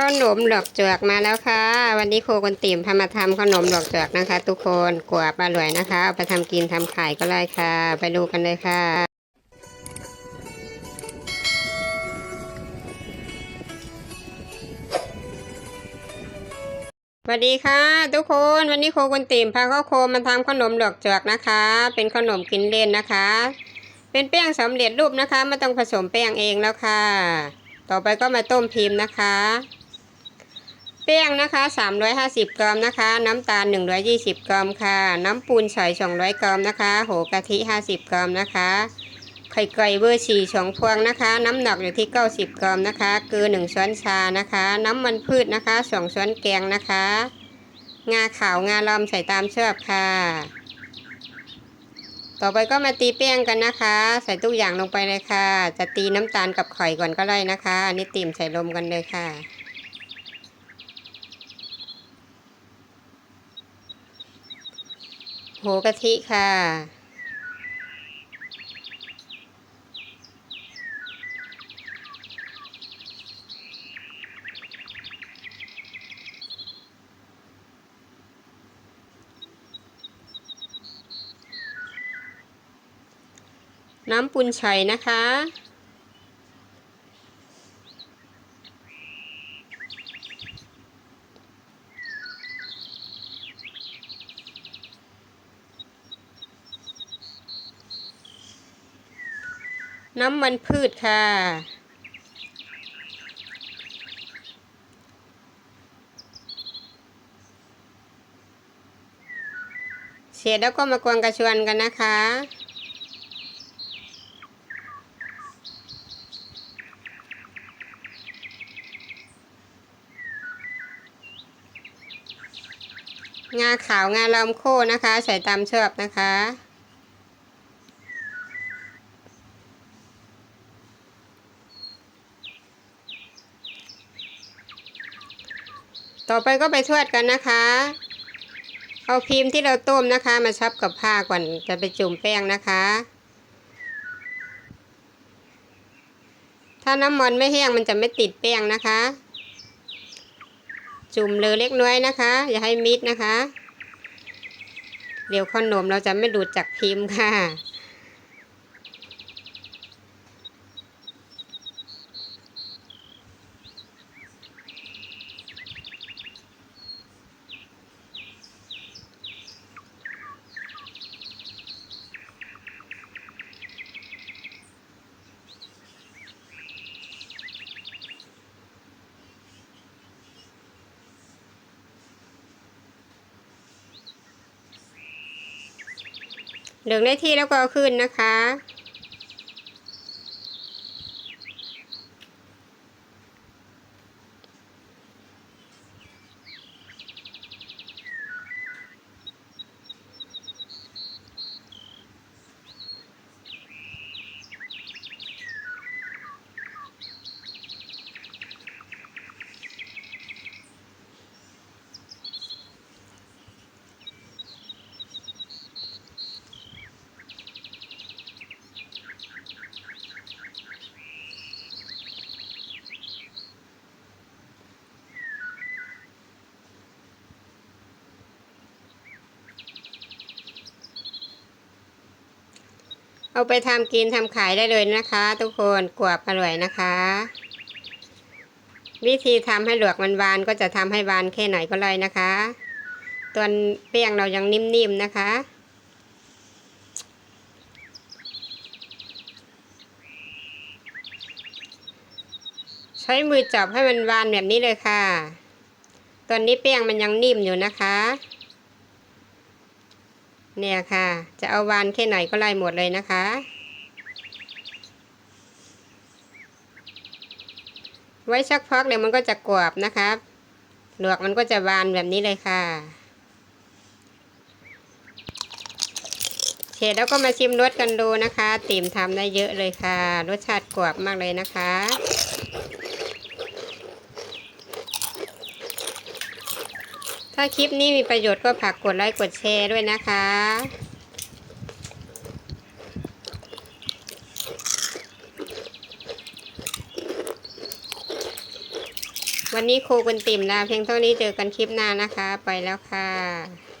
ขนมดอกจอกมาแล้วค่ะ วันนี้โคกันติ่มพามาทำขนมดอกจอกนะคะ ทุกคนกวาบอร่อยนะคะเอาไปทำกินทำขายก็ได้ค่ะ ไปดูกันเลยค่ะ สวัสดีค่ะ ทุกคนวันนี้โคกันติ่มพาข้าวโคมาทำขนมดอกจอกนะคะ เป็นขนมกินเล่นนะคะ เป็นแป้งสำเร็จรูปนะคะไม่ต้องผสมแป้งเองแล้วค่ะต่อไปก็มาต้มพิมพ์นะคะ แป้งนะคะ 350 กรัมนะคะ น้ำตาล 120 กรัมค่ะ น้ำปูนใส่200 กรัมนะคะ โหกะทิ 50 กรัมนะคะ ไข่ไก่เบอร์สี่สองพวงนะคะ น้ำหนักอยู่ที่ 90 กรัมนะคะ เกลือ 1 ช้อนชานะคะ น้ำมันพืชนะคะ 2 ช้อนแกงนะคะ งาขาวงาลอมใส่ตามชอบค่ะ ต่อไปก็มาตีแป้งกันนะคะ ใส่ทุกอย่างลงไปเลยค่ะ จะตีน้ำตาลกับไข่ก่อนก็ได้นะคะอันนี้ตีมใส่ลมกันเลยค่ะ โหกะทิค่ะ น้ำปุนชัยนะคะ น้ำมันพืชค่ะ เสร็จแล้วก็มากวนกระชวนกันนะคะงาขาวงาลำโค้นะคะ ใส่ตามชอบนะคะ ต่อไปก็ไปทอดกันนะคะ เอาพิมพ์ที่เราต้มนะคะ มาชับกับผ้าก่อนจะไปจุ่มแป้งนะคะ ถ้าน้ำมันไม่แห้งมันจะไม่ติดแป้งนะคะ จุ่มเลยเล็กน้อยนะคะ อย่าให้มิดนะคะ เดี๋ยวขนมเราจะไม่ดูดจากพิมพ์ค่ะ เหลืองได้ที่แล้วก็เอาขึ้นนะคะ เอาไปทำกินทำขายได้เลยนะคะ ทุกคนกวบอร่อยนะคะ วิธีทำให้หลวกมันบานก็จะทำให้บานแค่ไหนก็เลยนะคะตัวแป้งเรายังนิ่มๆนะคะใช้มือจับให้มันบานแบบนี้เลยค่ะ ตอนนี้แป้งมันยังนิ่มอยู่นะคะ เนี่ยค่ะ จะเอาวานแค่ไหนก็ไล่หมดเลยนะคะ ไว้สักพักเดี๋ยวมันก็จะกรอบนะครับหลวกมันก็จะวานแบบนี้เลยค่ะเสร็จแล้วก็มาชิมรสกันดูนะคะ ติ่มทำได้เยอะเลยค่ะ รสชาติกรอบมากเลยนะคะ ถ้าคลิปนี้มีประโยชน์ก็ฝากกดไลค์กดแชร์ด้วยนะคะ วันนี้ครูกุนติ่มลาเพียงเท่านี้เจอกันคลิปหน้านะคะ ไปแล้วค่ะ